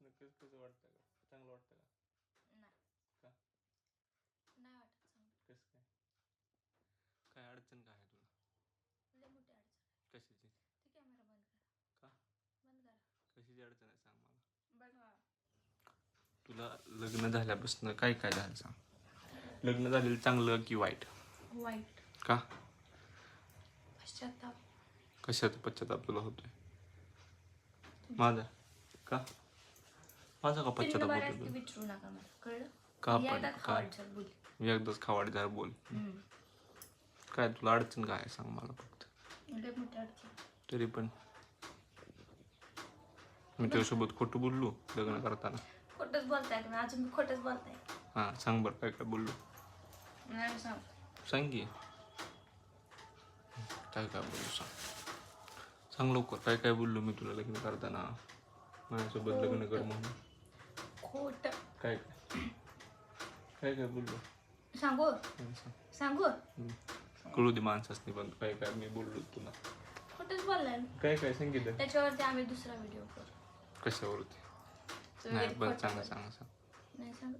झाल्यापासून कसं वाटतं का? चांगलं वाटतं का? नाही. का? नाही वाटत चांगलं. कसं काय? काय अडचण काय आहे तुला? लय मोठी अडचण कशाची? ते कॅमेरा बंद करा. का? बंद करा. कशाची अडचण आहे सांग मला. बंद करा तुला लग्न झाल्यापासून काय काय झालं सांग. लग्न झालेलं चांगलं की वाईट? वाईट. का? पश्चाताप. कशाचा पश्चाताप तुला होतोय? माझा? का? माझा का पश्चाताप होतो विचारू नका मला. कळलं? का मी पण काय झालं बोल एकदाच खावाड झार बोल काय तुला अडचण काय आहे? सांग मला फक्त. लय मोठी अडचण. तरी पण. मी तुझ्यासोबत खोटं बोललो लग्न करताना. खोटंच बोलताय तुम्ही. अजून मी खोटंच बोलताय. हां सांग बरं काय काय बोललो. नाही सांग. सांग की. काय काय बोललो सांग. सांग लवकर. काय काय बोललो मी तुला लग्न करताना? माझ्यासोबत लग्न कर म्हणून खोट काय काय काय काय बोललो? सांगू? सांग. सांगू. कळू दे माणसासनी पण काय काय मी बोललो तुला. खोटंच बोललाय मी. काय काय? सांगितलं. त्याच्यावरती आम्ही दुसरा व्हिडिओ करू. कशावरती? तुम्ही नाही बरं खोटं सांगा सांग. नाही सांग.